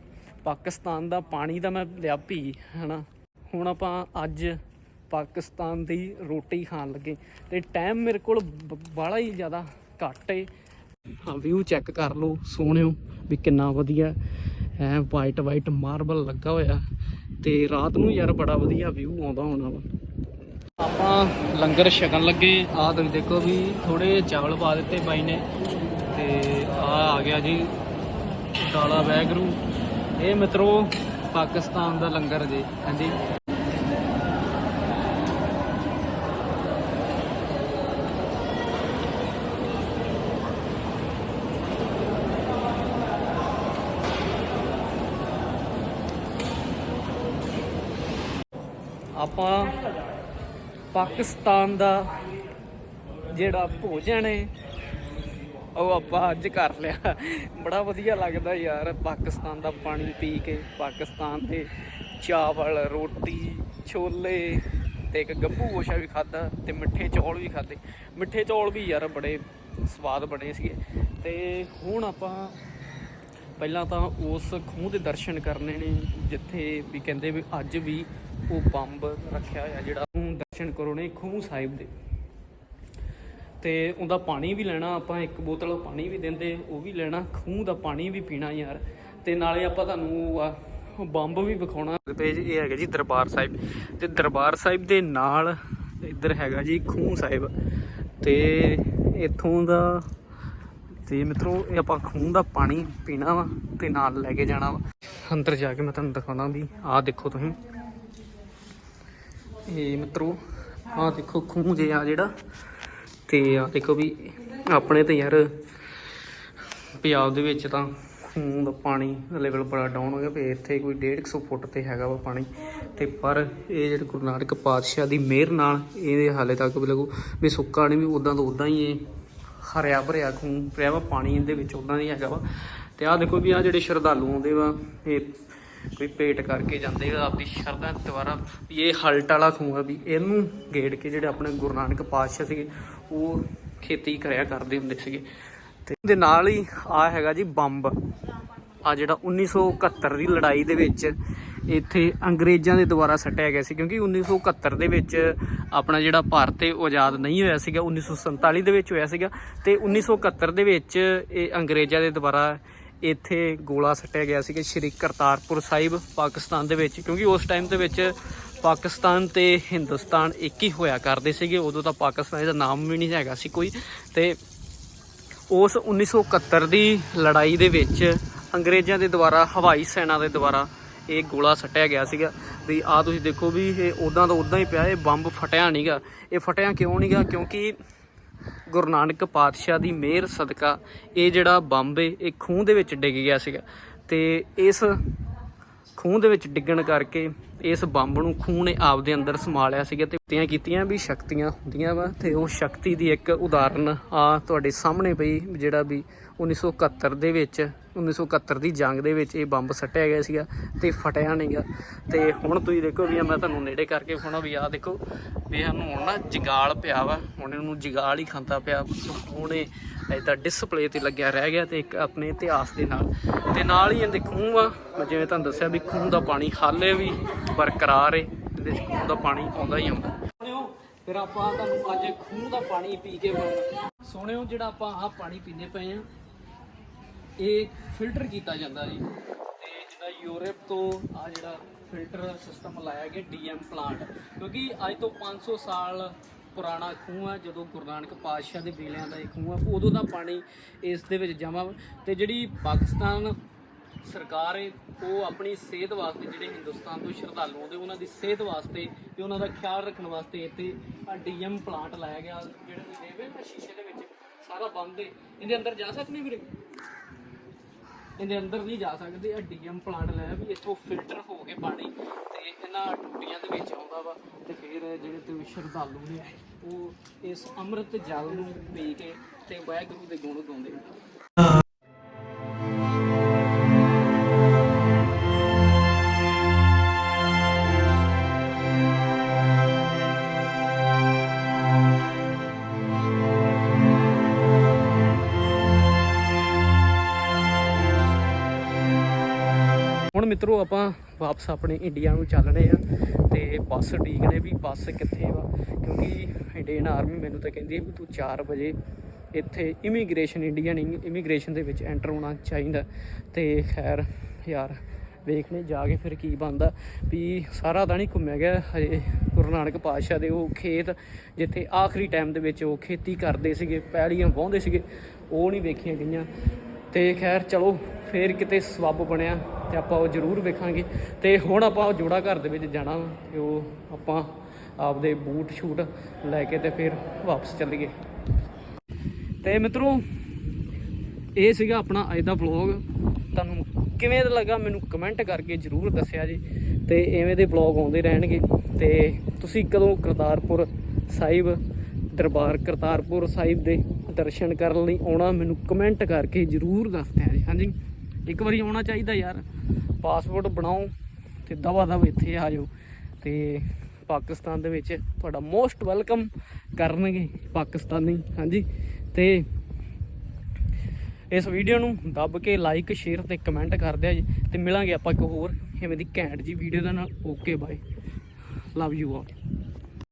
ਪਾਕਿਸਤਾਨ ਦਾ ਪਾਣੀ ਦਾ ਮੈਂ ਲਿਆ ਪੀ ਹਨਾ। ਹੁਣ ਆਪਾਂ ਅੱਜ ਪਾਕਿਸਤਾਨ ਦੀ ਰੋਟੀ ਖਾਣ ਲੱਗੇ ਤੇ ਟਾਈਮ ਮੇਰੇ ਕੋਲ ਬਾਲਾ ਹੀ ਜ਼ਿਆਦਾ ਘੱਟ ਏ। ਹਾਂ ਵਿਊ ਚੈੱਕ ਕਰ ਲਓ, ਸੋਹਣਿਓ ਵੀ ਕਿੰਨਾ ਵਧੀਆ ਐ ਵਾਈਟ ਵਾਈਟ ਮਾਰਬਲ ਲੱਗਾ ਹੋਇਆ ਤੇ ਰਾਤ ਨੂੰ ਯਾਰ ਬੜਾ ਵਧੀਆ ਵਿਊ ਆਉਂਦਾ ਹੋਣਾ ਵਾ। ਆਪਾਂ ਲੰਗਰ ਛਕਣ ਲੱਗੇ। ਆਹ ਤੁਸੀਂ ਦੇਖੋ ਵੀ ਥੋੜੇ ਚਾਵਲ ਪਾ ਦਿੱਤੇ ਬਾਈ ਨੇ ਤੇ ਆ ਆ ਗਿਆ ਜੀ ਕਾਲਾ ਵੈਗਰੂ ਇਹ ਮਿੱਤਰੋ, ਪਾਕਿਸਤਾਨ ਦਾ ਲੰਗਰ ਜੀ। ਹਾਂਜੀ। ਆਪਾਂ ਪਾਕਿਸਤਾਨ ਦਾ ਜਿਹੜਾ ਭੋਜਨ ਹੈ ਉਹ ਆਪਾਂ ਅੱਜ ਕਰ ਲਿਆ। ਬੜਾ ਵਧੀਆ ਲੱਗਦਾ ਯਾਰ, ਪਾਕਿਸਤਾਨ ਦਾ ਪਾਣੀ ਪੀ ਕੇ। ਪਾਕਿਸਤਾਨ ਦੇ ਚਾਵਲ, ਰੋਟੀ, ਛੋਲੇ ਤੇ ਇੱਕ ਗੱਭੂ ਗੋਸ਼ਾ ਵੀ ਖਾਦਾ ਤੇ ਮਿੱਠੇ ਚੌਲ ਵੀ ਖਾਦੇ ਮਿੱਠੇ ਚੌਲ ਵੀ ਯਾਰ ਬੜੇ ਸਵਾਦ ਬਣੇ ਸੀਗੇ। ਤੇ ਹੁਣ ਆਪਾਂ ਪਹਿਲਾਂ ਤਾਂ ਉਸ ਖੂਹ ਦੇ ਦਰਸ਼ਨ ਕਰਨੇ ਨੇ, ਜਿੱਥੇ ਵੀ ਕਹਿੰਦੇ ਵੀ ਅੱਜ ਵੀ ਉਹ ਬੰਬ ਰੱਖਿਆ ਹੋਇਆ ਜਿਹੜਾ ਖੂਹ ਦਰਸ਼ਨ ਕਰੋ ਨੇ ਖੂਹ ਸਾਹਿਬ ਦੇ। ਤੇ ਉਹਦਾ ਪਾਣੀ ਵੀ ਲੈਣਾ, ਆਪਾਂ ਇੱਕ ਬੋਤਲ ਪਾਣੀ ਵੀ ਦਿੰਦੇ, ਉਹ ਵੀ ਲੈਣਾ, ਖੂਹ ਦਾ ਪਾਣੀ ਵੀ ਪੀਣਾ ਯਾਰ। ਤੇ ਨਾਲੇ ਆਪਾਂ ਤੁਹਾਨੂੰ ਆ ਬੰਬ ਵੀ ਵਿਖਾਉਣਾ। ਪੇਜ ਇਹ ਹੈਗਾ ਜੀ ਦਰਬਾਰ ਸਾਹਿਬ। ਤੇ ਦਰਬਾਰ ਸਾਹਿਬ ਦੇ ਨਾਲ ਇੱਧਰ ਹੈਗਾ ਜੀ ਖੂਹ ਸਾਹਿਬ। ਤੇ ਇੱਥੋਂ ਦਾ ਤੇ ਮਿੱਤਰੋ, ਇਹ ਆਪਾਂ ਖੂਹ ਦਾ ਪਾਣੀ ਪੀਣਾ ਵਾ ਤੇ ਨਾਲ ਲੈ ਕੇ ਜਾਣਾ ਵਾ। ਅੰਦਰ ਜਾ ਕੇ ਮੈਂ ਤੁਹਾਨੂੰ ਦਿਖਾਉਣਾ ਵੀ ਆਹ ਦੇਖੋ ਤੁਸੀਂ। ਇਹ ਮਿੱਤਰੋ, ਆਹ ਦੇਖੋ ਖੂਹ ਜੇ ਆ ਜਿਹੜਾ। ਤੇ ਆਹ ਦੇਖੋ ਵੀ ਆਪਣੇ ਤੇ ਯਾਰ ਪੰਜਾਬ ਦੇ ਵਿੱਚ ਤਾਂ ਖੂਨ ਦਾ ਪਾਣੀ ਦਾ ਲੈਵਲ ਬੜਾ ਡਾਊਨ ਹੋ ਗਿਆ ਵੀ ਇੱਥੇ ਕੋਈ 150 ਫੁੱਟ ਤੇ ਹੈਗਾ ਵਾ ਪਾਣੀ। ਤੇ ਪਰ ਇਹ ਜਿਹੜੇ ਗੁਰੂ ਨਾਨਕ ਪਾਤਸ਼ਾਹ ਦੀ ਮਿਹਰ ਨਾਲ ਇਹਦੇ ਹਾਲੇ ਤੱਕ ਵੀ ਲੱਗੂ ਵੀ ਸੁੱਕਾ ਨਹੀਂ, ਵੀ ਉਦਾਂ ਤੋਂ ਉਦਾਂ ਹੀ ਇਹ ਹਰਿਆ ਭਰਿਆ ਖੂਨ ਪਿਆ ਵਾ, ਪਾਣੀ ਇਹਦੇ ਵਿੱਚ ਉਦਾਂ ਹੀ ਹੈਗਾ ਵਾ। ਤੇ ਆਹ ਦੇਖੋ ਵੀ ਆ ਜਿਹੜੇ ਸ਼ਰਧਾਲੂ ਆਉਂਦੇ ਵਾ, ਇਹ ਕੋਈ ਪੇਟ ਕਰਕੇ ਜਾਂਦੇ ਆ, ਆਪਦੀ ਸ਼ਰਧਾ ਦੁਆਰਾ ਵੀ ਇਹ ਹਲਟ ਵਾਲਾ ਖੂਹ ਆ ਵੀ ਇਹਨੂੰ ਗੇੜ ਕੇ ਜਿਹੜੇ ਆਪਣੇ ਗੁਰੂ ਨਾਨਕ ਪਾਤਸ਼ਾਹ ਸੀਗੇ, ਉਹ ਖੇਤੀ ਕਰਿਆ ਕਰਦੇ ਹੁੰਦੇ ਸੀਗੇ। ਤੇ ਦੇ ਨਾਲ ਹੀ ਆ ਹੈਗਾ ਜੀ ਬੰਬ। ਆ ਜਿਹੜਾ 1971 ਦੀ ਲੜਾਈ ਦੇ ਵਿੱਚ ਇੱਥੇ ਅੰਗਰੇਜ਼ਾਂ ਦੇ ਦੁਆਰਾ ਸੱਟਿਆ ਗਿਆ ਸੀ, ਕਿਉਂਕਿ 1971 ਦੇ ਵਿੱਚ ਆਪਣਾ ਜਿਹੜਾ ਭਾਰਤ ਹੈ ਆਜ਼ਾਦ ਨਹੀਂ ਹੋਇਆ ਸੀਗਾ 1947 ਦੇ ਵਿੱਚ ਹੋਇਆ ਸੀਗਾ ਤੇ 1971 ਦੇ ਵਿੱਚ ਇਹ ਅੰਗਰੇਜ਼ਾਂ ਦੇ ਦੁਆਰਾ ਇੱਥੇ ਗੋਲਾ ਸੱਟਿਆ ਗਿਆ ਸੀ ਕਿ ਸ਼੍ਰੀ ਕਰਤਾਰਪੁਰ ਸਾਹਿਬ, ਪਾਕਿਸਤਾਨ ਦੇ ਵਿੱਚ, ਕਿਉਂਕਿ ਉਸ ਟਾਈਮ ਦੇ ਵਿੱਚ ਪਾਕਿਸਤਾਨ ਤੇ ਹਿੰਦੁਸਤਾਨ ਇੱਕ ਹੀ ਹੋਇਆ ਕਰਦੇ ਸੀਗੇ, ਉਦੋਂ ਤਾਂ ਪਾਕਿਸਤਾਨ ਦਾ ਨਾਮ ਵੀ ਨਹੀਂ ਹੈਗਾ ਸੀ ਕੋਈ। ਤੇ ਉਸ 1971 ਦੀ ਲੜਾਈ ਦੇ ਵਿੱਚ ਅੰਗਰੇਜ਼ਾਂ ਦੇ ਦੁਆਰਾ, ਹਵਾਈ ਸੈਨਾ ਦੇ ਦੁਆਰਾ ਇਹ ਗੋਲਾ ਸੱਟਿਆ ਗਿਆ ਸੀਗਾ। ਵੀ ਆ ਤੁਸੀਂ ਦੇਖੋ ਵੀ ਇਹ ਉਦਾਂ ਦਾ ਉਦਾਂ ਹੀ ਪਿਆ, ਇਹ ਬੰਬ ਫਟਿਆ ਨਹੀਂਗਾ ਇਹ ਫਟਿਆ ਕਿਉਂ ਨਹੀਂਗਾ ਕਿਉਂਕਿ ਗੁਰੂ ਨਾਨਕ ਪਾਤਸ਼ਾਹ ਦੀ ਮਿਹਰ, ਸਦਕਾ, ਇਹ ਜਿਹੜਾ ਬੰਬ ਏ, ਇਹ ਖੂਹ ਦੇ ਵਿੱਚ ਡਿੱਗ ਗਿਆ ਸੀਗਾ। ਤੇ ਇਸ ਖੂਹ ਦੇ ਵਿੱਚ ਡਿੱਗਣ ਕਰਕੇ ਇਸ ਬੰਬ ਨੂੰ ਖੂਹ ਨੇ ਆਪਦੇ ਅੰਦਰ ਸਮਾ ਲਿਆ ਸੀਗਾ ਤੇ ਤੀਆਂ ਕੀਤੀਆਂ ਵੀ ਸ਼ਕਤੀਆਂ ਹੁੰਦੀਆਂ ਵਾ ਤੇ ਉਹ ਸ਼ਕਤੀ ਦੀ ਇੱਕ ਉਦਾਹਰਨ ਆ ਤੁਹਾਡੇ ਸਾਹਮਣੇ ਪਈ, ਜਿਹੜਾ ਵੀ 1971 ਦੇ ਵਿੱਚ 1971 ਦੀ ਜੰਗ ਦੇ ਵਿੱਚ ਇਹ ਬੰਬ ਸੱਟਿਆ ਗਿਆ ਸੀਗਾ ਤੇ ਫਟਿਆ ਨਹੀਂਗਾ ਤੇ ਹੁਣ ਤੁਸੀਂ ਦੇਖੋ ਵੀ ਆ ਮੈਂ ਤੁਹਾਨੂੰ ਨੇੜੇ ਕਰਕੇ ਵਿਖਾਉਣਾ ਵੀ ਆ ਦੇਖੋ ਵੀ ਸਾਨੂੰ ਹੁਣ ਨਾ ਜਗਾਲ ਪਿਆ ਵਾ। ਹੁਣ ਇਹਨੂੰ ਜਗਾਲ ਹੀ ਖਾਂਦਾ ਪਿਆ। ਹੁਣੇ ਐਦਾਂ ਡਿਸਪਲੇ ਤੇ ਲੱਗਿਆ ਰਹਿ ਗਿਆ ਤੇ ਇੱਕ ਆਪਣੇ ਇਤਿਹਾਸ ਦੇ ਨਾਲ। ਤੇ ਨਾਲ ਹੀ ਇਹਦੇ ਖੂਹ ਆ। ਮੈਂ ਜਿਵੇਂ ਤੁਹਾਨੂੰ ਦੱਸਿਆ ਵੀ ਖੂਹ ਦਾ ਪਾਣੀ ਹਾਲੇ ਵੀ ਬਰਕਰਾਰ ਏ। ਇਹਦੇ 'ਚ ਖੂਹ ਦਾ ਪਾਣੀ ਆਉਂਦਾ ਹੀ ਆਉਂਦਾ। ਸੋਹਣਿਓ ਫਿਰ ਆਪਾਂ ਤੁਹਾਨੂੰ ਅੱਜ ਖੂਹ ਦਾ ਪਾਣੀ ਪੀ ਕੇ ਵਿਖਾਉਣਾ ਸੋਹਣਿਓ ਜਿਹੜਾ ਆਪਾਂ ਆਹ ਪਾਣੀ ਪੀਂਦੇ ਪਏ ਆ ਇਹ ਫਿਲਟਰ ਕੀਤਾ ਜਾਂਦਾ ਜੀ। ਤੇ ਜਿਹੜਾ ਯੂਰਪ ਤੋਂ ਆ ਜਿਹੜਾ ਫਿਲਟਰ ਸਿਸਟਮ ਲਾਇਆ ਗਿਆ ਡੀਐਮ ਪਲਾਂਟ ਕਿਉਂਕਿ ਅੱਜ ਤੋਂ 500 ਸਾਲ ਪੁਰਾਣਾ ਖੂਹ ਹੈ ਜਦੋਂ ਗੁਰੂ ਨਾਨਕ ਪਾਤਸ਼ਾਹ ਦੇ ਵੇਲਿਆਂ ਦਾ ਇਹ ਖੂਹ ਹੈ ਉਦੋਂ ਦਾ ਪਾਣੀ ਇਸ ਦੇ ਵਿੱਚ ਜਮਾ ਤੇ ਜਿਹੜੀ ਪਾਕਿਸਤਾਨ ਸਰਕਾਰ ਹੈ ਉਹ ਆਪਣੀ ਸਿਹਤ ਵਾਸਤੇ ਜਿਹੜੇ ਹਿੰਦੁਸਤਾਨ ਤੋਂ ਸ਼ਰਧਾਲੂ ਆਉਂਦੇ, ਉਹਨਾਂ ਦੀ ਸਿਹਤ ਵਾਸਤੇ ਤੇ ਉਹਨਾਂ ਦਾ ਖਿਆਲ ਰੱਖਣ ਵਾਸਤੇ ਇੱਥੇ ਆ ਡੀਐਮ ਪਲਾਂਟ ਲਾਇਆ ਗਿਆ, ਜਿਹੜਾ ਤੁਸੀਂ ਸ਼ੀਸ਼ੇ ਦੇ ਵਿੱਚ ਸਾਰਾ ਬੰਦ ਹੈ ਇਹਦੇ ਅੰਦਰ ਜਾ ਸਕਦੇ ਵੀਰੇ? ਇਹਦੇ ਅੰਦਰ ਨਹੀਂ ਜਾ ਸਕਦੇ ਆ ਡੀਐਮ ਪਲਾਂਟ ਲਾਇਆ ਵੀ ਇੱਥੋਂ ਫਿਲਟਰ ਹੋ ਕੇ ਪਾਣੀ ਤੇ ਇਹਨਾਂ ਟੂਟੀਆਂ ਦੇ ਵਿੱਚ ਆਉਂਦਾ ਵਾ ਤੇ ਫਿਰ ਜਿਹੜੇ ਤੇ ਸ਼ਰਧਾਲੂ ਨੇ ਉਹ ਇਸ ਅੰਮ੍ਰਿਤ ਜਲ ਨੂੰ ਪੀ ਕੇ ਤੇ ਵਾਹਿਗੁਰੂ ਦੇ ਗੁਣ ਗਾਉਂਦੇ ਨੇ। ਮਿੱਤਰੋ, ਆਪਾਂ ਵਾਪਸ ਆਪਣੇ ਇੰਡੀਆ ਨੂੰ ਚੱਲਣੇ ਆ ਤੇ ਬੱਸ ਡੀਕਨੇ ਵੀ, ਬੱਸ ਕਿੱਥੇ ਵਾ? ਕਿਉਂਕਿ ਇੰਡੀਅਨ ਆਰਮੀ ਮੈਨੂੰ ਤਾਂ ਕਹਿੰਦੀ ਹੈ ਵੀ ਤੂੰ 4 ਵਜੇ ਇੱਥੇ ਇਮੀਗ੍ਰੇਸ਼ਨ ਇੰਡੀਅਨ ਇਮੀਗ੍ਰੇਸ਼ਨ ਦੇ ਵਿੱਚ ਐਂਟਰ ਹੋਣਾ ਚਾਹੀਦਾ। ਤੇ ਖੈਰ ਯਾਰ ਵੇਖਨੇ ਜਾ ਕੇ ਫਿਰ ਕੀ ਬਣਦਾ। ਵੀ ਸਾਰਾ ਤਾਂ ਨਹੀਂ ਘੁੰਮਿਆ ਗਿਆ, ਹਜੇ ਗੁਰੂ ਨਾਨਕ ਪਾਤਸ਼ਾਹ ਦੇ ਉਹ ਖੇਤ ਜਿੱਥੇ ਆਖਰੀ ਟਾਈਮ ਦੇ ਵਿੱਚ ਉਹ ਖੇਤੀ ਕਰਦੇ ਸੀਗੇ, ਪੈਲੀਆਂ ਵਾਹੁੰਦੇ ਸੀਗੇ, ਉਹ ਨਹੀਂ ਵੇਖੀਆਂ ਗਈਆਂ। ਤੇ ਖੈਰ ਚਲੋ ਫੇਰ ਕਿਤੇ ਸਵੱਬ ਬਣਿਆ ਤੇ ਆਪਾਂ ਉਹ ਜ਼ਰੂਰ ਵੇਖਾਂਗੇ। ਤੇ ਹੁਣ ਆਪਾਂ ਉਹ ਜੋੜਾ ਘਰ ਦੇ ਵਿੱਚ ਜਾਣਾ ਵਾ ਤੇ ਉਹ ਆਪਾਂ ਆਪਦੇ ਬੂਟ ਸ਼ੂਟ ਲੈ ਕੇ ਤੇ ਫਿਰ ਵਾਪਸ ਚੱਲੀਏ। ਤੇ ਮਿੱਤਰੋ, ਇਹ ਸੀਗਾ ਆਪਣਾ ਅੱਜ ਦਾ ਵਲੌਗ ਤੁਹਾਨੂੰ ਕਿਵੇਂ ਦਾ ਲੱਗਾ ਮੈਨੂੰ ਕਮੈਂਟ ਕਰਕੇ ਜਰੂਰ ਦੱਸਿਆ ਜੀ। ਤੇ ਐਵੇਂ ਦੇ ਵਲੌਗ ਆਉਂਦੇ ਰਹਿਣਗੇ। ਤੇ ਤੁਸੀਂ ਕਦੋਂ ਕਰਤਾਰਪੁਰ ਸਾਹਿਬ, ਦਰਬਾਰ ਕਰਤਾਰਪੁਰ ਸਾਹਿਬ ਦੇ ਦਰਸ਼ਨ ਕਰਨ ਲਈ ਆਉਣਾ, ਮੈਨੂੰ ਕਮੈਂਟ ਕਰਕੇ ਜਰੂਰ ਦੱਸਦੇ ਦਿਆ ਜੀ। ਹਾਂਜੀ। ਇੱਕ ਵਾਰੀ ਆਉਣਾ ਚਾਹੀਦਾ ਯਾਰ। ਪਾਸਪੋਰਟ ਬਣਾਓ ਤੇ ਦਵਾ ਦਵਾ ਇੱਥੇ ਆ ਜਾਓ। ਤੇ ਪਾਕਿਸਤਾਨ ਦੇ ਵਿੱਚ ਤੁਹਾਡਾ ਮੋਸਟ ਵੈਲਕਮ ਕਰਨਗੇ ਪਾਕਿਸਤਾਨੀ। ਹਾਂਜੀ। ਤੇ ਇਸ ਵੀਡੀਓ ਨੂੰ ਦੱਬ ਕੇ ਲਾਈਕ ਸ਼ੇਅਰ ਤੇ ਕਮੈਂਟ ਕਰ ਦਿਆ ਜੀ। ਤੇ ਮਿਲਾਂਗੇ ਆਪਾਂ ਇੱਕ ਹੋਰ ਐਵੇਂ ਦੀ ਘੈਂਟ ਜੀ ਵੀਡੀਓ ਦੇ ਨਾਲ। Okay bye love you all